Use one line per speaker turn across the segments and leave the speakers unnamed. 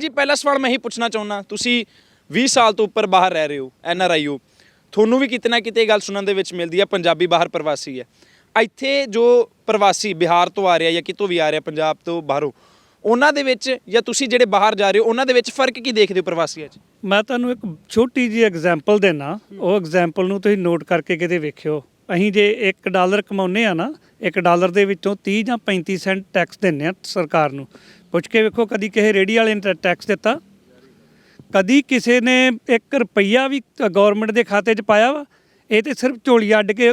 ਜੀ, ਪਹਿਲਾ ਸਵਾਲ ਮੈਂ ਹੀ ਪੁੱਛਣਾ ਚਾਹੁੰਦਾ ਤੁਸੀਂ 20 ਸਾਲ ਤੋਂ ਉੱਪਰ ਬਾਹਰ ਰਹਿ ਰਹੇ ਹੋ, ਐਨ ਆਰ ਆਈ ਹੋ। ਤੁਹਾਨੂੰ ਵੀ ਕਿਤੇ ਨਾ ਕਿਤੇ ਇਹ ਗੱਲ ਸੁਣਨ ਦੇ ਵਿੱਚ ਮਿਲਦੀ ਹੈ, ਪੰਜਾਬੀ ਬਾਹਰ ਪ੍ਰਵਾਸੀ ਹੈ। ਇੱਥੇ ਜੋ ਪ੍ਰਵਾਸੀ ਬਿਹਾਰ ਤੋਂ ਆ ਰਿਹਾ ਜਾਂ ਕਿਤੋਂ ਵੀ ਆ ਰਿਹਾ, ਪੰਜਾਬ ਤੋਂ ਬਾਹਰੋਂ, ਉਹਨਾਂ ਦੇ ਵਿੱਚ ਜਾਂ ਤੁਸੀਂ ਜਿਹੜੇ ਬਾਹਰ ਜਾ ਰਹੇ ਹੋ, ਉਹਨਾਂ ਦੇ ਵਿੱਚ ਫ਼ਰਕ ਕੀ ਦੇਖਦੇ ਹੋ ਪ੍ਰਵਾਸੀਆਂ 'ਚ?
ਮੈਂ ਤੁਹਾਨੂੰ ਇੱਕ ਛੋਟੀ ਜਿਹੀ ਐਗਜ਼ਾਮਪਲ ਦੇਣਾ ਉਹ ਐਗਜ਼ਾਮਪਲ ਨੂੰ ਤੁਸੀਂ ਨੋਟ ਕਰਕੇ ਕਿਤੇ ਵੇਖਿਓ। ਅਸੀਂ ਜੇ 1 ਡਾਲਰ ਕਮਾਉਂਦੇ ਆ ਨਾ 1 ਡਾਲਰ ਦੇ ਵਿੱਚੋਂ 30 ਜਾਂ 35 ਸੈਂਟ ਟੈਕਸ ਦਿੰਨੇ ਆ ਸਰਕਾਰ ਨੂੰ। ਪੁੱਛ ਕੇ ਵੇਖੋ, ਕਦੀ ਕਿਸੇ ਰੇੜੀ ਵਾਲੇ ਨੇ ਟੈਕਸ ਦਿੱਤਾ? ਕਦੀ ਕਿਸੇ ਨੇ 1 ਰੁਪਈਆ ਵੀ ਗਵਰਨਮੈਂਟ ਦੇ ਖਾਤੇ 'ਚ ਪਾਇਆ ਵਾ? ਇਹ ਤੇ ਸਿਰਫ ਝੋਲੀ ਅੱਡ ਕੇ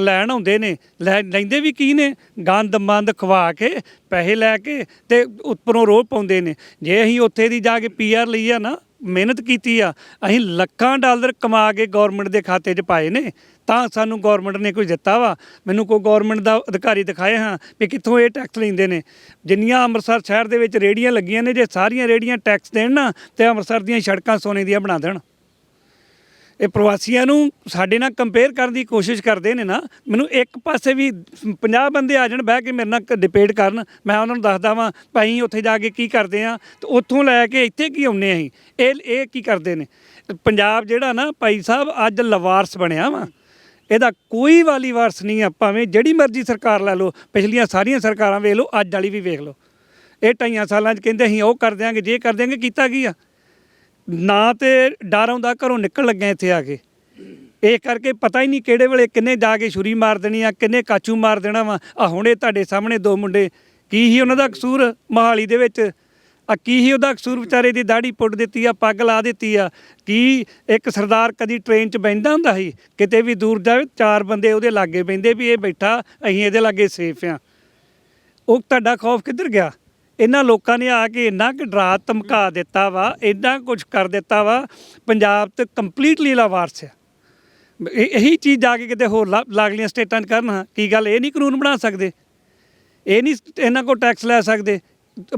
ਲੈਣ ਆਉਂਦੇ ਨੇ। ਲੈ, ਲੈਂਦੇ ਵੀ ਕੀ ਨੇ? ਗੰਦ ਮੰਦ ਖਵਾ ਕੇ, ਪੈਸੇ ਲੈ ਕੇ ਤੇ ਉੱਪਰੋਂ ਰੋਹ ਪਾਉਂਦੇ ਨੇ। ਜੇ ਅਸੀਂ ਉੱਥੇ ਦੀ ਜਾ ਕੇ ਪੀਆਰ ਲਈ ਆ ਨਾ ਮਿਹਨਤ ਕੀਤੀ ਆ, ਅਸੀਂ ਲੱਖਾਂ ਡਾਲਰ ਕਮਾ ਕੇ ਗਵਰਨਮੈਂਟ ਦੇ ਖਾਤੇ 'ਚ ਪਾਏ ਨੇ, ਤਾਂ ਸਾਨੂੰ ਗਵਰਨਮੈਂਟ ਨੇ ਕੁਝ ਦਿੱਤਾ ਵਾ। ਮੈਨੂੰ ਕੋਈ ਗਵਰਨਮੈਂਟ ਦਾ ਅਧਿਕਾਰੀ ਦਿਖਾਏ ਹਾਂ ਵੀ ਕਿੱਥੋਂ ਇਹ ਟੈਕਸ ਲੈਂਦੇ ਨੇ। ਜਿੰਨੀਆਂ ਅੰਮ੍ਰਿਤਸਰ ਸ਼ਹਿਰ ਦੇ ਵਿੱਚ ਰੇੜੀਆਂ ਲੱਗੀਆਂ ਨੇ, ਜੇ ਸਾਰੀਆਂ ਰੇੜੀਆਂ ਟੈਕਸ ਦੇਣ ਨਾ, ਤੇ ਅੰਮ੍ਰਿਤਸਰ ਦੀਆਂ ਸੜਕਾਂ ਸੋਨੇ ਦੀਆਂ ਬਣਾ ਦੇਣ। ਇਹ ਪ੍ਰਵਾਸੀਆਂ ਨੂੰ ਸਾਡੇ ਨਾਲ ਕੰਪੇਅਰ ਕਰਨ ਦੀ ਕੋਸ਼ਿਸ਼ ਕਰਦੇ ਨੇ ਨਾ, ਮੈਨੂੰ ਇੱਕ ਪਾਸੇ ਵੀ 50 ਬੰਦੇ ਆ ਜਾਣ ਬਹਿ ਕੇ ਮੇਰੇ ਨਾਲ ਡਿਬੇਟ ਕਰਨ, ਮੈਂ ਉਹਨਾਂ ਨੂੰ ਦੱਸਦਾ ਵਾਂ, ਭਾਈ, ਉੱਥੇ ਜਾ ਕੇ ਕੀ ਕਰਦੇ ਆ? ਤੇ ਉੱਥੋਂ ਲੈ ਕੇ ਇੱਥੇ ਕੀ ਆਉਂਦੇ ਅਸੀਂ? ਇਹ ਇਹ ਕੀ ਕਰਦੇ ਨੇ? ਪੰਜਾਬ ਜਿਹੜਾ ਨਾ ਭਾਈ ਸਾਹਿਬ, ਅੱਜ ਲਵਾਰਸ ਬਣਿਆ ਵਾ। ਇਹਦਾ ਕੋਈ ਵਾਲੀ ਵਾਰਸ ਨਹੀਂ ਆ, ਭਾਵੇਂ ਜਿਹੜੀ ਮਰਜ਼ੀ ਸਰਕਾਰ ਲੈ ਲਓ, ਪਿਛਲੀਆਂ ਸਾਰੀਆਂ ਸਰਕਾਰਾਂ ਵੇਖ ਲਓ, ਅੱਜ ਵਾਲੀ ਵੀ ਵੇਖ ਲਓ। ਇਹ ਢਾਈਆਂ ਸਾਲਾਂ 'ਚ ਕਹਿੰਦੇ ਅਸੀਂ ਉਹ ਕਰ ਦਿਆਂਗੇ, ਜੇ ਕਰ ਦਿਆਂਗੇ, ਕੀਤਾ ਕੀ ਆ? ਨਾ ਤੇ ਡਰ ਆਉਂਦਾ ਘਰੋਂ ਨਿਕਲ ਲੱਗਿਆ ਇੱਥੇ ਆ ਕੇ। ਇਹ ਕਰਕੇ ਪਤਾ ਹੀ ਨਹੀਂ ਕਿਹੜੇ ਵੇਲੇ ਕਿੰਨੇ ਜਾ ਕੇ ਛੁਰੀ ਮਾਰ ਦੇਣੀ ਆ, ਕਿੰਨੇ ਕਾਚੂ ਮਾਰ ਦੇਣਾ ਵਾ। ਆ ਹੁਣੇ ਤੁਹਾਡੇ ਸਾਹਮਣੇ ਦੋ ਮੁੰਡੇ, ਕੀ ਹੀ ਉਹਨਾਂ ਦਾ ਕਸੂਰ ਮਹਾਲੀ ਦੇ ਵਿੱਚ? ਆ ਕੀ ਹੀ ਉਹਦਾ ਕਸੂਰ ਵਿਚਾਰੇ ਦੀ ਦਾੜੀ ਪੁੱਟ ਦਿੱਤੀ ਆ, ਪੱਗ ਲਾ ਦਿੱਤੀ ਆ। ਕੀ ਇੱਕ ਸਰਦਾਰ ਕਦੀ ਟ੍ਰੇਨ 'ਚ ਬੈੰਦਾ ਹੁੰਦਾ ਸੀ? ਕਿਤੇ ਵੀ ਦੂਰ ਜਾਵੇ, ਚਾਰ ਬੰਦੇ ਉਹਦੇ ਲਾਗੇ ਬੈੰਦੇ ਵੀ ਇਹ ਬੈਠਾ, ਅਸੀਂ ਇਹਦੇ ਲਾਗੇ ਸੇਫ ਆ। ਉਹ ਤੁਹਾਡਾ ਖੌਫ ਕਿੱਧਰ ਗਿਆ? ਇਹਨਾਂ ਲੋਕਾਂ ਨੇ ਆ ਕੇ ਇੰਨਾ ਕਿ ਡਰਾ ਧਮਕਾ ਦਿੱਤਾ ਵਾ, ਇੰਨਾ ਕੁਝ ਕਰ ਦਿੱਤਾ ਵਾ, ਪੰਜਾਬ ਤੇ ਕੰਪਲੀਟਲੀ ਲਾਵਾਰਸ ਆ। ਇਹ- ਇਹੀ ਚੀਜ਼ ਜਾ ਕੇ ਕਿਤੇ ਹੋਰ ਲਾ- ਲਾਗਲੀਆਂ ਸਟੇਟਾਂ 'ਚ ਕਰਨ, ਹਾਂ, ਕੀ ਗੱਲ, ਇਹ ਨਹੀਂ ਕਾਨੂੰਨ ਬਣਾ ਸਕਦੇ। ਇਹ ਨਹੀਂ ਇਹਨਾਂ ਕੋਲ ਟੈਕਸ ਲੈ ਸਕਦੇ।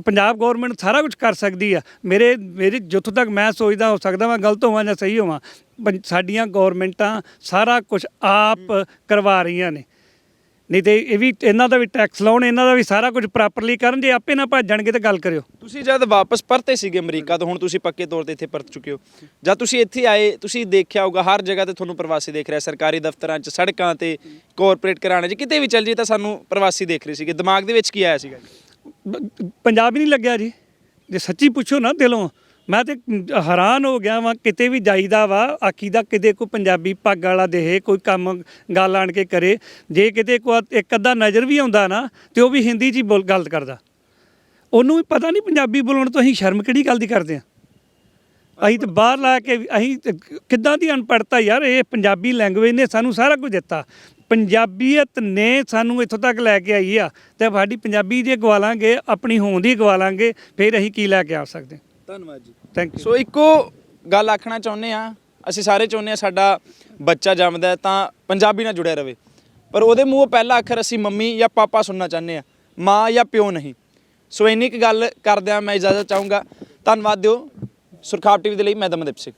ਪੰਜਾਬ ਗਵਰਨਮੈਂਟ ਸਾਰਾ ਕੁਝ ਕਰ ਸਕਦੀ ਆ। ਮੇਰੇ ਮੇਰੇ ਜਿੱਥੋਂ ਤੱਕ ਮੈਂ ਸੋਚਦਾ, ਹੋ ਸਕਦਾ ਮੈਂ ਗਲਤ ਹੋਵਾਂ ਜਾਂ ਸਹੀ ਹੋਵਾਂ, ਪੰ- ਸਾਡੀਆਂ ਗਵਰਨਮੈਂਟਾਂ ਸਾਰਾ ਕੁਝ ਆਪ ਕਰਵਾ ਰਹੀਆਂ ਨੇ। ਨਹੀਂ ਤੇ ਇਹ ਵੀ ਇਹਨਾਂ ਦਾ ਵੀ ਟੈਕਸ ਲਾਉਣ ਇਹਨਾਂ ਦਾ ਵੀ ਸਾਰਾ ਕੁਝ ਪ੍ਰੋਪਰਲੀ ਕਰਨ ਜੇ ਆਪੇ ਨਾ ਭੱਜਣਗੇ ਤਾਂ ਗੱਲ ਕਰਿਓ।
ਤੁਸੀਂ ਜਦ ਵਾਪਸ ਪਰਤੇ ਸੀਗੇ ਅਮਰੀਕਾ ਤੋਂ ਹੁਣ ਤੁਸੀਂ ਪੱਕੇ ਤੌਰ ਤੇ ਇੱਥੇ ਪਰਤ ਚੁੱਕੇ ਹੋ। ਜਦ ਤੁਸੀਂ ਇੱਥੇ ਆਏ ਤੁਸੀਂ ਦੇਖਿਆ ਹੋਊਗਾ ਹਰ ਜਗ੍ਹਾ ਤੇ ਤੁਹਾਨੂੰ ਪ੍ਰਵਾਸੀ ਦੇਖ ਰਿਹਾ ਸਰਕਾਰੀ ਦਫ਼ਤਰਾਂ 'ਚ ਸੜਕਾਂ ਤੇ ਕਾਰਪੋਰੇਟ ਘਰਾਣੇ 'ਚ ਕਿਤੇ ਵੀ ਚੱਲ ਜੀ ਤਾਂ ਸਾਨੂੰ ਪ੍ਰਵਾਸੀ ਦੇਖ ਰਹੇ ਸੀਗੇ। ਦਿਮਾਗ ਦੇ ਵਿੱਚ ਕੀ ਆਇਆ ਸੀਗਾ?
ਬ- ਪੰਜਾਬ ਹੀ ਨਹੀਂ ਲੱਗਿਆ ਜੀ। ਜੇ ਸੱਚੀ ਪੁੱਛੋ ਨਾ ਦਿਲੋਂ ਮੈਂ ਤੇ ਹੈਰਾਨ ਹੋ ਗਿਆ ਵਾਂ, ਕਿਤੇ ਵੀ ਜਾਈਦਾ ਵਾ, ਆਖੀਦਾ ਕਿਤੇ ਕੋਈ ਪੰਜਾਬੀ ਪੱਗ ਵਾਲਾ ਦੇਹੇ, ਕੋਈ ਕੰਮ ਗੱਲ ਆਣ ਕੇ ਕਰੇ, ਜੇ ਕਿਤੇ ਕੋਈ ਇੱਕ ਅੱਧਾ ਨਜ਼ਰ ਵੀ ਆਉਂਦਾ ਨਾ, ਤੇ ਉਹ ਵੀ ਹਿੰਦੀ 'ਚ ਹੀ ਬੋਲ, ਗੱਲ ਕਰਦਾ। ਉਹਨੂੰ ਵੀ ਪਤਾ ਨਹੀਂ ਪੰਜਾਬੀ ਬੋਲਣ ਤੋਂ ਅਸੀਂ ਸ਼ਰਮ ਕਿਹੜੀ ਗੱਲ ਦੀ ਕਰਦੇ ਆ? ਅਸੀਂ ਤਾਂ ਬਾਹਰ ਲਾ ਕੇ ਵੀ- ਅਸੀਂ ਕਿੱਦਾਂ ਦੀ ਅਨਪੜ੍ਹਤਾ ਯਾਰ, ਇਹ ਪੰਜਾਬੀ ਲੈਂਗੁਏਜ ਨੇ ਸਾਨੂੰ ਸਾਰਾ ਕੁਝ ਦਿੱਤਾ। ਪੰਜਾਬੀਅਤ ਨੇ ਸਾਨੂੰ ਇੱਥੋਂ ਤੱਕ ਲੈ ਕੇ ਆਈ ਆ, ਤੇ ਸਾਡੀ ਪੰਜਾਬੀ ਜੇ ਗਵਾਲਾਂਗੇ, ਆਪਣੀ ਹੋਂਦ ਹੀ ਗਵਾਲਾਂਗੇ, ਫਿਰ ਅਸੀਂ ਕੀ ਲੈ ਕੇ ਆ ਸਕਦੇ
ਧੰਨਵਾਦ ਜੀ।
ਥੈਂਕ ਯੂ
ਸੋ ਇੱਕੋ ਗੱਲ ਆਖਣਾ ਚਾਹੁੰਦੇ ਆ ਅਸੀਂ ਸਾਰੇ ਚਾਹੁੰਦੇ ਆ ਸਾਡਾ ਬੱਚਾ ਜੰਮਦਾ ਤਾਂ ਪੰਜਾਬੀ ਨਾਲ ਜੁੜਿਆ ਰਵੇ। ਪਰ ਉਹਦੇ ਮੂੰਹੋਂ ਪਹਿਲਾ ਅੱਖਰ ਅਸੀਂ ਮੰਮੀ ਜਾਂ ਪਾਪਾ ਸੁਣਨਾ ਚਾਹੁੰਦੇ ਆ ਮਾਂ ਜਾਂ ਪਿਓ ਨਹੀਂ। ਸੋ ਇੰਨੀ ਕੁ ਗੱਲ ਕਰਦਿਆਂ ਮੈਂ ਇਜਾਜ਼ਤ ਚਾਹੂੰਗਾ। ਧੰਨਵਾਦ ਦਿਓ। ਸੁਰਖਾਬ ਟੀਵੀ ਦੇ ਲਈ ਮੈਂ ਦਮਨਦੀਪ ਸਿੰਘ।